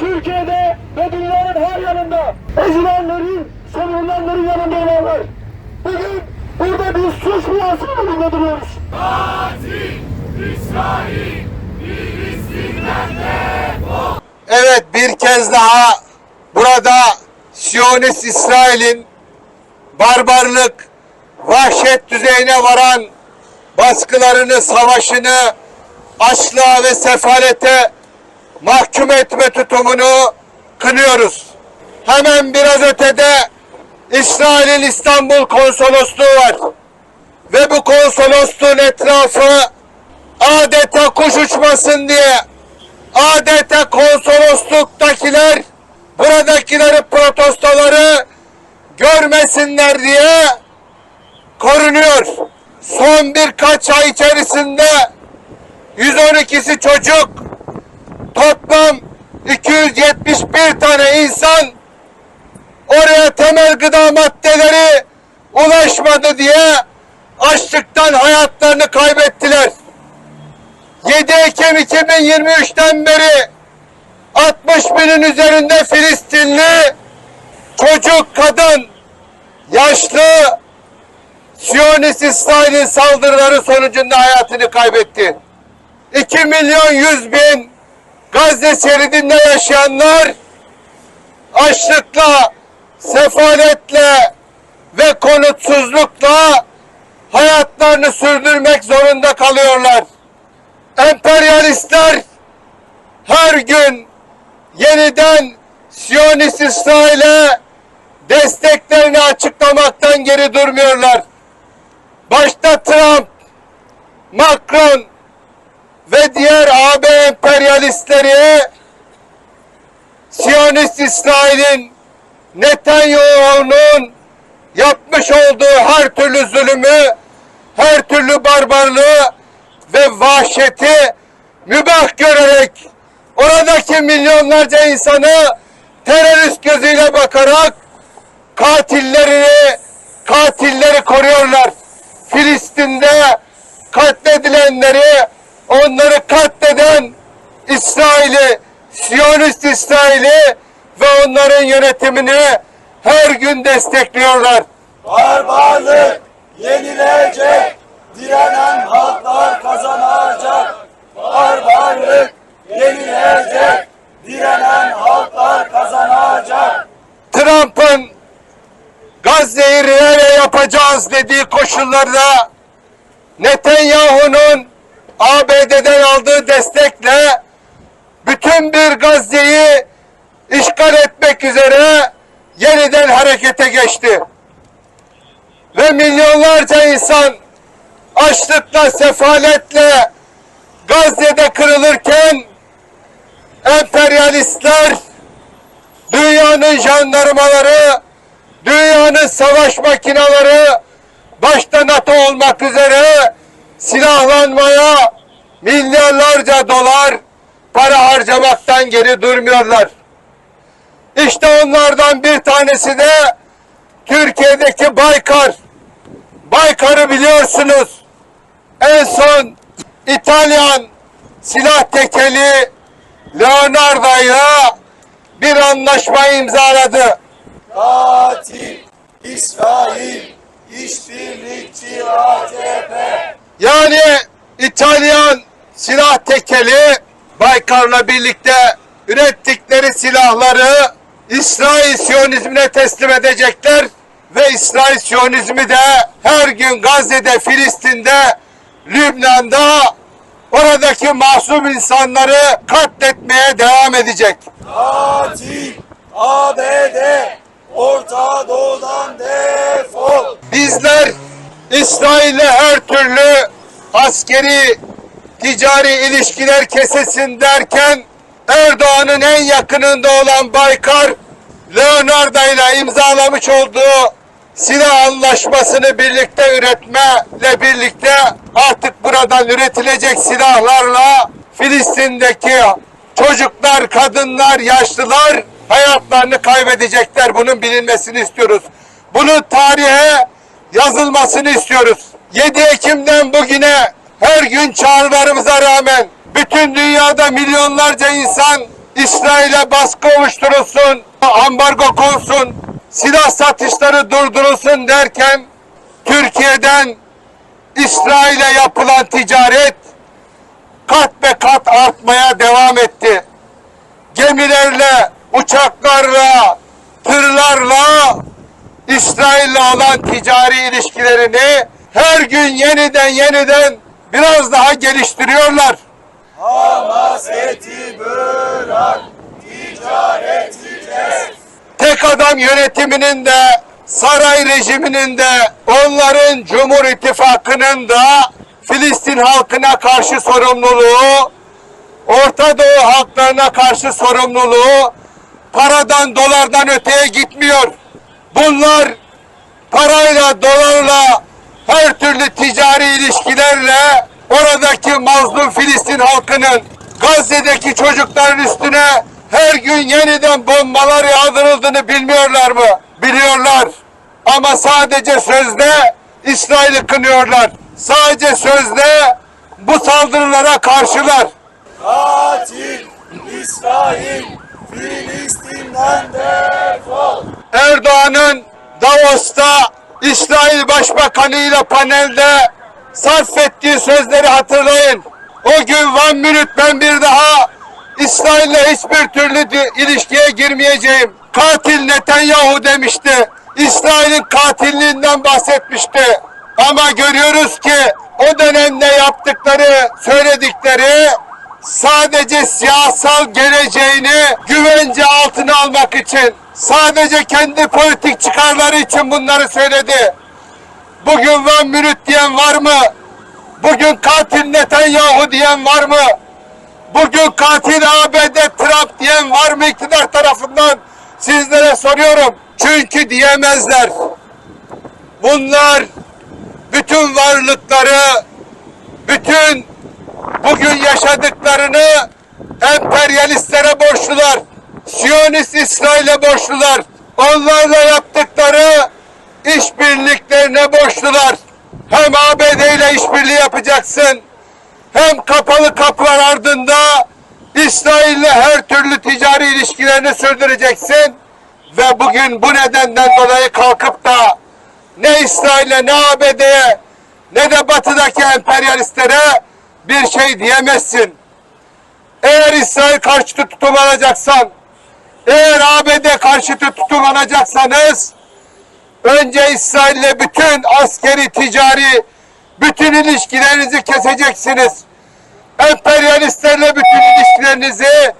Türkiye'de ve dünyanın her yanında ezilenlerin, sömürülenlerin yanında olanlar. Bugün burada bir suç rüyasının önünde duruyoruz. Evet bir kez daha burada Siyonist İsrail'in barbarlık, vahşet düzeyine varan baskılarını, savaşını, açlığa ve sefalete mahkum etme tutumunu kınıyoruz. Hemen biraz ötede İsrail'in İstanbul konsolosluğu var. Ve bu konsolosluğun etrafı adeta kuş uçmasın diye adeta konsolosluktaki buradakileri protestoları görmesinler diye korunuyor. Son birkaç ay içerisinde 112'si çocuk toplam 271 tane insan oraya temel gıda maddeleri ulaşmadı diye açlıktan hayatlarını kaybettiler. 7 Ekim 2023'ten beri 60 binin üzerinde Filistinli çocuk, kadın, yaşlı Siyonist İsrail'in saldırıları sonucunda hayatını kaybetti. 2 milyon 100 bin Gazze şeridinde yaşayanlar açlıkla, sefaletle ve konutsuzlukla hayatlarını sürdürmek zorunda kalıyorlar. Emperyalistler her gün yeniden Siyonist İsrail'e desteklerini açıklamaktan geri durmuyorlar. Başta Trump, Macron ve diğer AB emperyalistleri Siyonist İsrail'in Netanyahu'nun yapmış olduğu her türlü zulümü, her türlü barbarlığı ve vahşeti mübah görerek oradaki milyonlarca insanı terörist gözüyle bakarak katillerini katilleri koruyorlar. Filistin'de katledilenleri onları katleden İsrail'i, Siyonist İsrail'i ve onların yönetimini her gün destekliyorlar. Barbarlık yenilecek, direnen halklar kazanacak. Barbarlık yenilecek, direnen halklar kazanacak. Trump'ın Gazze'yi revere yapacağız dediği koşullarda Netanyahu'nun ABD'den aldığı destekle bütün bir Gazze'yi işgal etmek üzere yeniden harekete geçti. Ve milyonlarca insan açlıkla, sefaletle Gazze'de kırılırken emperyalistler dünyanın jandarmaları, dünyanın savaş makineleri, başta NATO olmak üzere silahlanmaya milyarlarca dolar para harcamaktan geri durmuyorlar. İşte onlardan bir tanesi de Türkiye'deki Baykar. Baykar'ı biliyorsunuz. En son İtalyan silah tekeli Leonardo'yla bir anlaşma imzaladı. Katil İsrail, işbirlikçi AKP. Yani İtalyan silah tekeli Baykar'la birlikte ürettikleri silahları İsrail Siyonizmine teslim edecekler ve İsrail Siyonizmi de her gün Gazze'de, Filistin'de, Lübnan'da oradaki masum insanları katletmeye devam edecek. Katil ABD, Orta Doğu'dan defol. Bizler İsrail'le her türlü askeri, ticari ilişkiler kesesin derken Erdoğan'ın en yakınında olan Baykar, Leonardo ile imzalamış olduğu silah anlaşmasını birlikte üretmeyle birlikte artık buradan üretilecek silahlarla Filistin'deki çocuklar, kadınlar, yaşlılar hayatlarını kaybedecekler. Bunun bilinmesini istiyoruz. Bunun tarihe yazılmasını istiyoruz. 7 Ekim'den bugüne her gün çağrılarımıza rağmen bütün dünyada milyonlarca insan İsrail'e baskı oluşturulsun, ambargo konsun, silah satışları durdurulsun derken Türkiye'den İsrail'e yapılan ticaret kat be kat artmaya devam etti. Gemilerle, uçaklarla, tırlarla İsrail'le olan ticari ilişkilerini her gün yeniden yeniden biraz daha geliştiriyorlar. Hamaseti bırak, ticareti kes. tek adam yönetiminin de saray rejiminin de onların Cumhur İttifakı'nın da Filistin halkına karşı sorumluluğu, Orta Doğu halklarına karşı sorumluluğu paradan dolardan öteye gitmiyor. Bunlar parayla dolarla her türlü ticari ilişkilerle oradaki mazlum Filistin halkının Gazze'deki çocukların üstüne her gün yeniden bombalar yağdırıldığını bilmiyorlar mı? Biliyorlar. Ama sadece sözde İsrail'i kınıyorlar. Sadece sözde bu saldırılara karşılar. Katil İsrail, Filistin'den defol. Erdoğan'ın Davos'ta İsrail Başbakanı ile panelde sarf ettiği sözleri hatırlayın. O gün one minute ben bir daha İsrail'le hiçbir türlü ilişkiye girmeyeceğim. Katil Netanyahu demişti. İsrail'in katilliğinden bahsetmişti. Ama görüyoruz ki o dönemde yaptıkları, söyledikleri sadece siyasal geleceğini güvence altına almak için, sadece kendi politik çıkarları için bunları söyledi. Bugün one minute diyen var mı? Bugün katil Netanyahu diyen var mı? Bugün katil ABD Trump diyen var mı iktidar tarafından? Sizlere soruyorum. Çünkü diyemezler. Bunlar bütün varlıkları, bütün bugün yaşadıklarını emperyalistlere borçlular. Siyonist İsrail'e borçlular. Onlarla yaptıkları işbirliklerine borçlular. Hem ABD ile işbirliği yapacaksın, hem kapalı kapılar ardında İsrail'le her türlü ticari ilişkilerini sürdüreceksin ve bugün bu nedenden dolayı kalkıp da ne İsrail'e ne ABD'ye ne de batıdaki emperyalistlere bir şey diyemezsin. Eğer İsrail karşıtı tutum alacaksan, eğer ABD karşıtı tutum alacaksanız, önce İsrail'le bütün askeri, ticari, bütün ilişkilerinizi keseceksiniz. Emperyalistlerle bütün ilişkilerinizi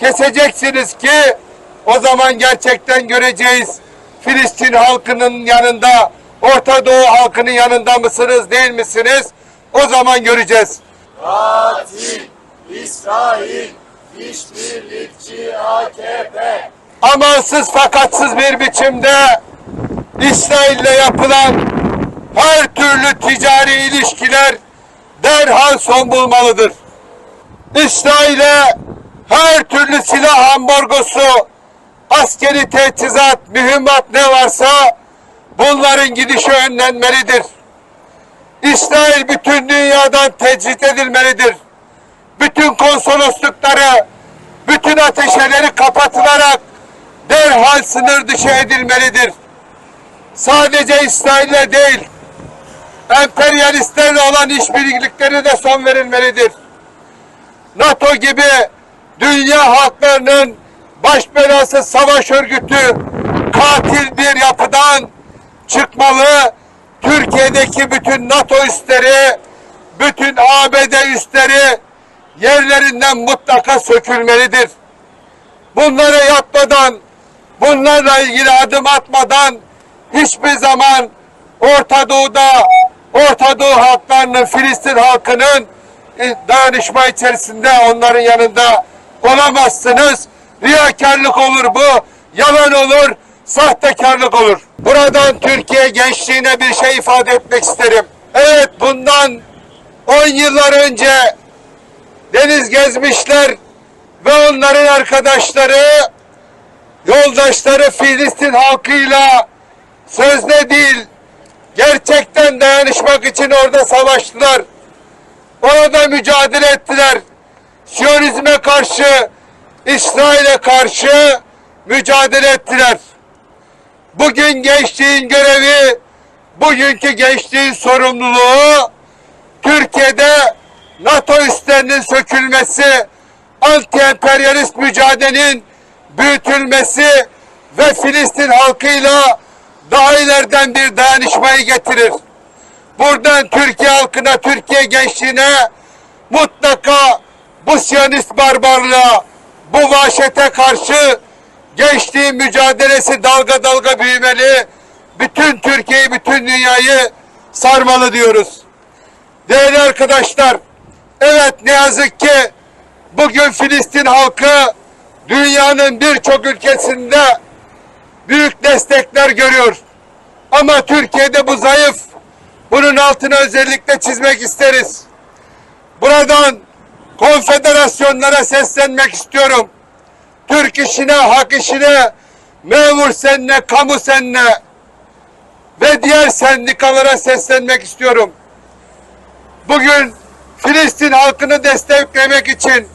keseceksiniz ki o zaman gerçekten göreceğiz. Filistin halkının yanında, Orta Doğu halkının yanında mısınız, değil misiniz? O zaman göreceğiz. Katil İsrail, işbirlikçi AKP. amansız fakatsız bir biçimde İsrail'le yapılan her türlü ticari ilişkiler derhal son bulmalıdır. İsrail'e her türlü silah ambargosu, askeri teçhizat, mühimmat ne varsa bunların gidişi önlenmelidir. İsrail bütün dünyadan tecrit edilmelidir. Bütün konsoloslukları, bütün ateşeleri kapatılarak derhal sınır dışı edilmelidir. Sadece İsrail'le değil, emperyalistlerle olan işbirlikleri de son verilmelidir. NATO gibi dünya halklarının baş belası savaş örgütü katil bir yapıdan çıkmalı. Türkiye'deki bütün NATO üsleri, bütün ABD üsleri yerlerinden mutlaka sökülmelidir. Bunları yapmadan, bunlarla ilgili adım atmadan hiçbir zaman Orta Doğu'da, Orta Doğu halklarının, Filistin halkının e, dayanışma içerisinde onların yanında olamazsınız. Riyakarlık olur bu, yalan olur, sahtekarlık olur. Buradan Türkiye gençliğine bir şey ifade etmek isterim. Evet bundan 10 yıllar önce deniz gezmişler ve onların arkadaşları, yoldaşları Filistin halkıyla sözde değil, gerçekten dayanışmak için orada savaştılar. Orada mücadele ettiler. Siyonizme karşı, İsrail'e karşı mücadele ettiler. Bugün gençliğin görevi, bugünkü gençliğin sorumluluğu Türkiye'de NATO üslerinin sökülmesi, anti-emperyalist mücadelenin büyütülmesi ve Filistin halkıyla daha ileriden bir dayanışmayı getirir. Buradan Türkiye halkına, Türkiye gençliğine mutlaka bu Siyonist barbarlığa, bu vahşete karşı gençliğin mücadelesi dalga dalga büyümeli. Bütün Türkiye'yi, bütün dünyayı sarmalı diyoruz. Değerli arkadaşlar, evet ne yazık ki bugün Filistin halkı dünyanın birçok ülkesinde büyük destekler görüyor. Ama Türkiye'de bu zayıf. Bunun altına özellikle çizmek isteriz. Buradan konfederasyonlara seslenmek istiyorum. Türk işine, hak işine, memur senle, kamu senle ve diğer sendikalara seslenmek istiyorum. Bugün Filistin halkını desteklemek için,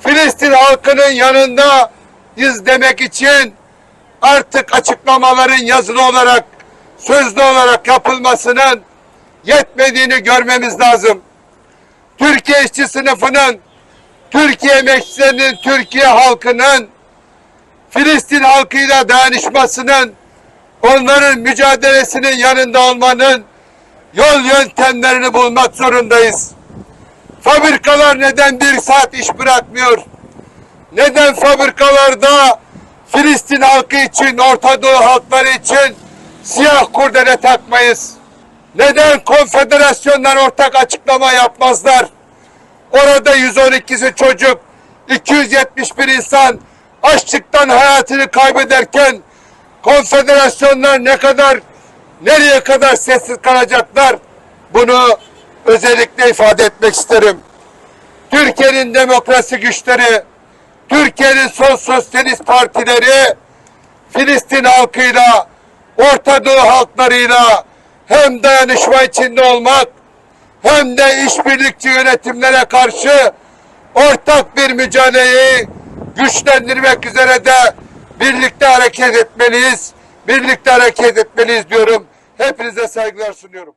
Filistin halkının yanındayız demek için artık açıklamaların yazılı olarak, sözlü olarak yapılmasının yetmediğini görmemiz lazım. Türkiye işçi sınıfının, Türkiye emekçilerinin, Türkiye halkının Filistin halkıyla dayanışmasının, onların mücadelesinin yanında olmanın yol yöntemlerini bulmak zorundayız. Fabrikalar neden bir saat iş bırakmıyor? Neden fabrikalarda Filistin halkı için, Orta Doğu halkları için siyah kurdele takmayız? Neden konfederasyonlar ortak açıklama yapmazlar? Orada 112'si çocuk, 271 insan açlıktan hayatını kaybederken konfederasyonlar ne kadar nereye kadar sessiz kalacaklar? Bunu özellikle ifade etmek isterim. Türkiye'nin demokrasi güçleri, Türkiye'nin sol sosyalist partileri Filistin halkıyla, Orta Doğu halklarıyla hem dayanışma içinde olmak hem de işbirlikçi yönetimlere karşı ortak bir mücadeleyi güçlendirmek üzere de birlikte hareket etmeliyiz. Birlikte hareket etmeliyiz diyorum. Hepinize saygılar sunuyorum.